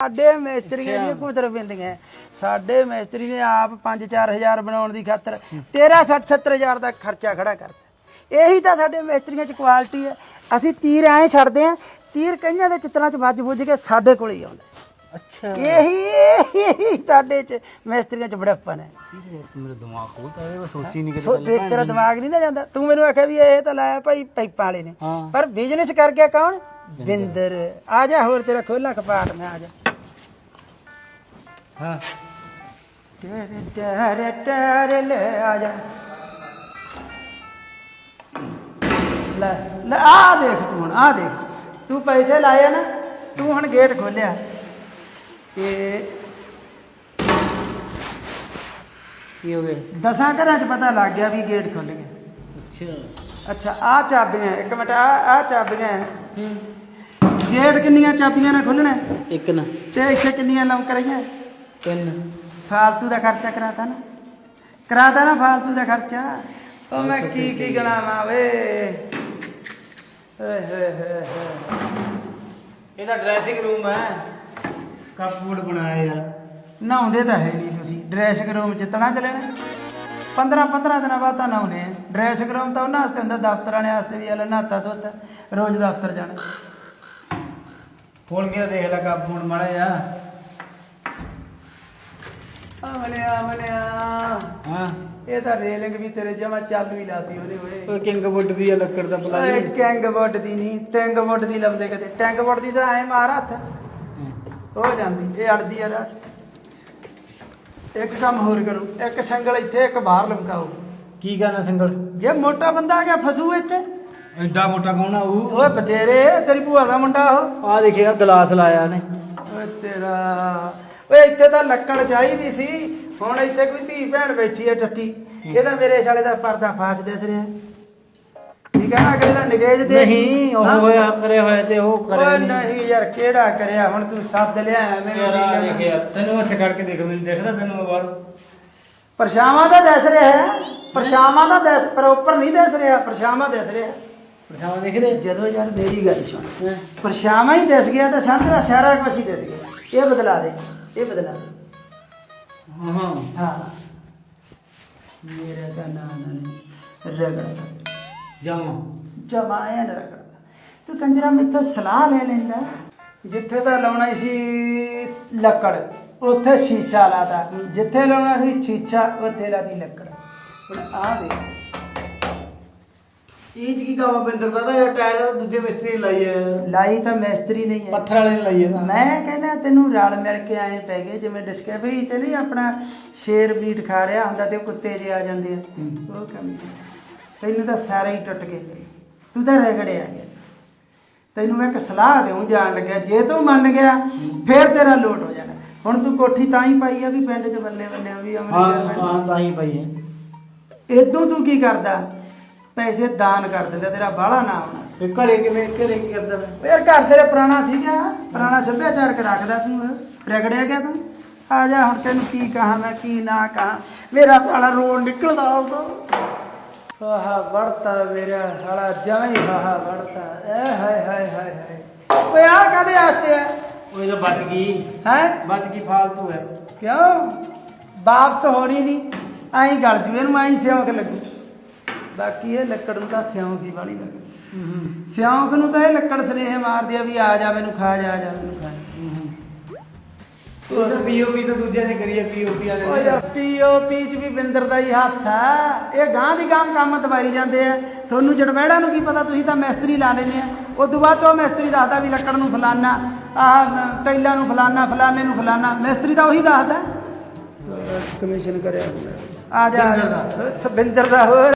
ਸਾਡੇ ਮਿਸਤਰੀਆਂ ਦੀਆਂ ਕੁਦਰ ਬਿੰਦੀਆਂ। ਸਾਡੇ ਮਿਸਤਰੀ ਨੇ ਆਪ 5-4000 ਬਣਾਉਣ ਦੀ ਖਾਤਰ 13 60-70000 ਦਾ ਖਰਚਾ ਖੜਾ ਕਰਤਾ। ਇਹੀ ਤਾਂ ਸਾਡੇ ਮਿਸਤਰੀਆਂ 'ਚ ਕੁਆਲਿਟੀ ਹੈ। ਅਸੀਂ ਤੀਰ ਐਂ ਛੱਡਦੇ ਆ ਤੀਰ ਕਈਆਂ ਦੇ ਚਿੱਤਰਾਂ 'ਚ ਵੱਜ ਬੁੱਝ ਕੇ ਸਾਡੇ ਕੋਲ ਹੀ ਆਉਂਦਾ। ਅੱਛਾ। ਇਹੀ ਸਾਡੇ 'ਚ ਮਿਸਤਰੀਆਂ 'ਚ ਬੜੱਪਨ ਹੈ। ਮੇਰਾ ਦਿਮਾਗ ਖੋਲਤਾ ਇਹ ਸੋਚੀ ਨਹੀਂ ਸੋ ਦੇਖ ਤੇਰਾ ਦਿਮਾਗ ਨਹੀਂ ਨਾ ਜਾਂਦਾ। ਤੂੰ ਮੈਨੂੰ ਆਖਿਆ ਵੀ ਇਹ ਤਾਂ ਲਾਇਆ ਭਾਈ ਪਾਈਪਾਂ ਵਾਲੇ ਨੇ। ਪਰ ਬਿਜ਼ਨਸ ਕਰ ਗਿਆ ਕੌਣ? ਬਿੰਦਰ। ਆ ਜਾ ਹੋਰ ਤੇਰਾ ਖੋਲਾ ਕਪਾਟ ਮੈਂ ਆ ਜਾ। ਹਾਂ। ਟਰ ਟਰ ਟਰ ਲੈ ਆ ਜਾ। ਲੈ ਲੈ ਆ ਦੇਖ ਤੂੰ ਹੁਣ ਆ ਦੇਖ। ਤੂੰ ਪੈਸੇ ਲਾਏ ਨਾ ਤੂੰ ਹੁਣ ਗੇਟ ਖੋਲਿਆ। ਤੇ ਕੀ ਹੋ ਗਿਆ? ਦਸਾਂ ਘਰਾਂ 'ਚ ਪਤਾ ਲੱਗ ਗਿਆ ਵੀ ਗੇਟ ਖੁੱਲ ਗਿਆ। ਅੱਛਾ। ਅੱਛਾ ਆ ਚਾਬੀਆਂ ਇੱਕ ਮਿੰਟ ਆ ਆ ਚਾਬੀਆਂ। ਹੈ। ਗੇਟ ਕਿੰਨੀਆਂ ਚਾਬੀਆਂ ਨਾਲ ਖੁੱਲਣਾ ਹੈ? ਇੱਕ ਨਾ। ਤੇ ਇੱਥੇ ਕਿੰਨੀਆਂ ਲੰਕ ਰਹੀਆਂ ਤਿੰਨ। ਫਾਲਤੂ ਦਾ ਖਰਚਾ ਕਰਾਤਾ ਨਾ। ਕਰਾਤਾ ਨਾ ਫਾਲਤੂ ਦਾ ਖਰਚਾ। ਉਹ ਮੈਂ ਕੀ ਕੀ ਗਲਾਵਾਂ ਵੇ ਓਏ ਹੋਏ ਹੋਏ ਇਹਦਾ ਡਰੈਸਿੰਗ ਰੂਮ ਹੈ। ਕੱਪਬੋਰਡ ਬਣਾਇਆ ਯਾਰ। ਨਹਾਉਂਦੇ ਤਾਂ ਹੈ ਨਹੀਂ ਤੁਸੀਂ। ਡਰੈਸਿੰਗ ਰੂਮ ਚ ਤਣਾ ਚਲੇ ਨੇ। 15 15 ਦਿਨਾਂ ਬਾਅਦ ਤਾਂ ਨਹਾਉਨੇ ਆ। ਡਰੈਸਿੰਗ ਰੂਮ ਤਾਂ ਉਹਨਾਂ ਵਾਸਤੇ ਹੁੰਦਾ ਦਫ਼ਤਰ ਵਾਲਿਆਂ ਵਾਸਤੇ ਵੀ ਹਲੇ ਨਹਾਤਾ ਧੋਤਾ ਰੋਜ਼ ਦਫ਼ਤਰ ਜਾਣਾ। ਖੋਲ ਕੇ ਦੇਖ ਲੈ ਕੱਪਬੋਰਡ ਮਾੜਾ ਜਾ ਆਵਲਿਆ ਆਵਲਿਆ ਹਾਂ। ਇਹ ਤਾਂ ਰੇਲਿੰਗ ਵੀ ਤੇਰੇ ਜਮਾ ਚੱਲ ਵੀ ਲਾਤੀ ਉਹਦੇ ਓਏ। ਉਹ ਕਿੰਗ ਵੁੱਡ ਦੀ ਆ ਲੱਕੜ ਦਾ ਓਏ ਪਲਾਈ ਟੈਂਗ ਵੁੱਡ ਦੀ ਨਹੀਂ ਟੈਂਗ ਵੁੱਡ ਦੀ ਲੰਦੇ ਕਦੇ ਟੈਂਗ ਵੁੱਡ ਦੀ ਤਾਂ ਐ ਮਾਰ ਹੱਥ। ਹੋ ਜਾਂਦੀ ਇਹ ਅੜਦੀ ਆ ਰਾਹ 'ਚ। ਇੱਕ ਕੰਮ ਹੋਰ ਕਰੋ ਇੱਕ ਸੰਗਲ ਇੱਥੇ ਇੱਕ ਬਾਹਰ ਲਮਕਾਓ। ਕੀ ਕਰਨਾ ਸਿੰਗਲ? ਜੇ ਮੋਟਾ ਬੰਦਾ ਆ ਗਿਆ ਫਸੂ ਇੱਥੇ। ਐਡਾ ਮੋਟਾ ਕੌਣ ਆ ਉਹ? ਓਏ ਬਤੇਰੇ ਤੇਰੀ ਭੂਆ ਦਾ ਮੁੰਡਾ ਉਹ। ਆ ਦੇਖਿਆ ਗਲਾਸ ਲਾਇਆ ਨੇ ਓਏ ਤੇਰਾ। ਓਏ ਇੱਥੇ ਤਾਂ ਲੱਕੜ ਚਾਹੀਦੀ ਸੀ। ਹੁਣ ਇੱਥੇ ਕੋਈ ਧੀ ਭੈਣ ਬੈਠੀ ਹੈ ਟੱਟੀ। ਇਹਦਾ ਮੇਰੇ ਸਾਲੇ ਦਾ ਪਰਦਾ ਫਾਸ਼ ਦਿਸ ਰਿਹਾ। ਠੀਕ ਹੈ ਨਾ ਅਗਲੇ ਦਾ ਨਿਗੇਜ ਦੇ। ਨਹੀਂ ਉਹ ਹਾਂ? ਹੋਇਆ ਕਰਿਆ ਹੋਇਆ ਤੇ ਉਹ ਓਏ ਕਰਿਆ ਨਹੀਂ ਯਾਰ ਕਿਹੜਾ ਕਰਿਆ? ਹੁਣ ਤੂੰ ਸੱਦ ਲਿਆ ਦੇਖ ਯਾਰ ਤੈਨੂੰ ਉੱਥੇ ਕੱਢ ਕੇ ਦੇਖ ਮੈਨੂੰ ਦੇਖਦਾ ਤੈਨੂੰ ਮੈਂ ਬਾਹਰ। ਪਰਛਾਵਾਂ ਦਾ ਦਿਸ ਰਿਹਾ ਹੈ। ਪਰਛਾਵਾਂ ਦਾ ਦਿਸ ਪ੍ਰੋਪਰ ਨਹੀਂ ਦਿਸ ਰਿਹਾ ਪਰਛਾਵਾਂ ਦਿਸ ਰਿਹਾ। ਪਰਛਾਵਾਂ ਦੇਖ ਦੇ ਜਦੋਂ ਯਾਰ ਮੇਰੀ ਗੱਲ ਸੁਣ। ਪਰਛਾਵਾਂ ਹੀ ਦਿਸ ਗਿਆ ਤਾਂ ਸਮਝ ਲੈ ਸਾਰਾ ਕੁਝ ਹੀ ਦਿਸ ਗਿਆ। ਇਹ ਬਦਲਾ ਦੇ। ਇਹ ਬਦਲਾ ਹਾਂ ਹਾਂ। ਹਾਂ। ਮੇਰਾ ਤਾਂ ਨਾਮ ਨਹੀਂ ਰਗੜ ਜਾਮਾ। ਜਮਾਇਆ ਨਾ ਰਗੜ ਤੂੰ ਕੰਜਰਾ ਮੇਥੋਂ ਸਲਾਹ ਲੈ ਲੈਂਦਾ। ਜਿੱਥੇ ਤਾਂ ਲਾਉਣਾ ਸੀ ਲੱਕੜ ਉੱਥੇ ਸ਼ੀਸ਼ਾ ਲਾਤਾ। ਜਿੱਥੇ ਲਾਉਣਾ ਸੀ ਸ਼ੀਸ਼ਾ ਉੱਥੇ ਲਾਤੀ ਲੱਕੜ। ਹੁਣ ਆ ਦੇ ਇਹ ਚ ਕੀ ਕੰਮ ਬਿੰਦਰ ਦਾ? ਤਾਂ ਯਾਰ ਟਾਇਲ ਦੂਜੇ ਮਿਸਤਰੀ ਨੇ ਲਾਈ ਹੈ ਯਾਰ ਲਾਈ ਤਾਂ ਮਿਸਤਰੀ ਨਹੀਂ ਹੈ ਪੱਥਰ ਵਾਲੇ ਨੇ ਲਾਈ ਹੈ ਨਾ ਮੈਂ ਕਹਿੰਦਾ ਤੈਨੂੰ ਰਲ ਮਿਲ ਕੇ ਆਏ ਪੈ ਗਏ ਜਿਵੇਂ ਡਿਸਕਵਰੀ ਤੇ ਨਹੀਂ ਆਪਣਾ ਸ਼ੇਰ ਮੀਟ ਖਾ ਰਿਹਾ ਹੁੰਦਾ ਤੇ ਕੁੱਤੇ ਜੇ ਆ ਜਾਂਦੇ ਆ। ਉਹ ਕੰਮ। ਤੈਨੂੰ ਤਾਂ ਸਾਰੇ ਹੀ ਟੁੱਟ ਗਏ। ਤੂੰ ਤਾਂ ਰਗੜਿਆ ਗਿਆ। ਤੈਨੂੰ ਮੈਂ ਇੱਕ ਸਲਾਹ ਦੇਉਂ ਜਾਣ ਲੱਗਿਆ ਜੇ ਤੂੰ ਮੰਨ ਗਿਆ ਫੇਰ ਤੇਰਾ ਲੋਟ ਹੋ ਜਾਣਾ। ਹੁਣ ਤੂੰ ਕੋਠੀ ਤਾਂ ਹੀ ਪਾਈ ਆ ਵੀ ਪਿੰਡ 'ਚ ਬੱਲੇ ਬੱਲੇ ਵੀ ਹਾਂ ਅਮਰੀਕਾ ਹਾਂ ਤਾਂ ਹੀ ਪਈ ਹੈ ਇਦੋਂ ਤੂੰ ਕੀ ਕਰਦਾ? ਪੈਸੇ ਦਾਨ ਕਰ ਦਿੰਦਾ ਤੇਰਾ ਬਾਹਲਾ ਨਾ ਆਉਣਾ ਸੀ। ਘਰੇ ਕਿਵੇਂ ਘਰੇ ਕੀ ਕਰਦਾ ਮੈਂ ਉਹ ਯਾਰ ਘਰ ਤੇਰੇ ਪੁਰਾਣਾ ਸੀਗਾ ਪੁਰਾਣਾ ਸੱਭਿਆਚਾਰਕ ਰੱਖਦਾ ਤੂੰ ਇਹ। ਰਗੜਿਆ ਗਿਆ ਤੂੰ? ਆ ਜਾ ਹੁਣ ਤੈਨੂੰ ਕੀ ਕਹਾਂ ਮੈਂ ਕੀ ਨਾ ਕਹਾਂ। ਮੇਰਾ ਸਾਲਾ ਰੋਣ ਨਿਕਲਦਾ ਆਉਗਾ ਆਹਾ ਵੜਤਾ ਮੇਰਾ ਸਾਲਾ ਜਮਾਂ ਹੀ ਆਹਾ ਵੜਤਾ। ਐ ਹਾਏ ਹਾਏ ਹਾਏ ਹਾਏ। ਓਏ ਆ ਕਾਦੇ ਆਸਤੇ ਆ? ਉਹ ਜੋ ਬਚ ਗਈ। ਹੈ? ਬਚ ਗਈ ਫਾਲਤੂ ਹੈ ਕਿਉਂ? ਵਾਪਸ ਹੋਣੀ ਨਹੀਂ ਐਂ ਗਲ ਜੂ ਇਹਨੂੰ ਐਂ ਸਿਉਂਕ ਲੱਗੂ। ਬਾਕੀ ਇਹ ਲੱਕੜ ਨੂੰ ਤਾਂ ਸਿਉਂਕ ਹੀ ਵਾਲੀ ਲੱਗੂ ਸਿਉਂਕ ਨੂੰ ਤਾਂ ਇਹ ਲੱਕੜ ਸਨੇਹ ਮਾਰਦੀ ਆ ਵੀ ਆ ਜਾ ਮੈਨੂੰ ਖਾ ਜਾ ਆ ਜਾ ਮੈਨੂੰ ਖਾ ਉਹ ਤਾਂ ਪੀਓਪੀ ਤਾਂ ਦੂਜਿਆਂ ਨੇ ਕਰੀ ਹੈ ਪੀਓਪੀ ਵਾਲੇ ਨੇ। ਪੀਓਪੀ ਚ ਵੀ ਬਿੰਦਰ ਦਾ ਹੀ ਹੱਥ ਆ। ਇਹ ਗਾਂ ਦੀ ਗਾਂ ਕੰਮ ਦਵਾਈ ਜਾਂਦੇ ਆ। ਤੁਹਾਨੂੰ ਜੜਵੈੜਾ ਨੂੰ ਕੀ ਪਤਾ ਤੁਸੀਂ ਤਾਂ ਮਿਸਤਰੀ ਲਾ ਲੈਨੇ ਆ। ਉਦੋਂ ਬਾਅਦ ਚੋਂ ਮਿਸਤਰੀ ਦੱਸਦਾ ਵੀ ਲੱਕੜ ਨੂੰ ਫਲਾਨਾ ਆਹ ਟੈਲਾਂ ਨੂੰ ਫਲਾਨਾ ਫਲਾਨੇ ਨੂੰ ਫਲਾਨਾ। ਮਿਸਤਰੀ ਤਾਂ ਉਹੀ ਦੱਸਦਾ। ਕਮਿਸ਼ਨ ਕਰਿਆ ਆ ਜਾ। ਬਿੰਦਰ ਦਾ ਹੋਰ।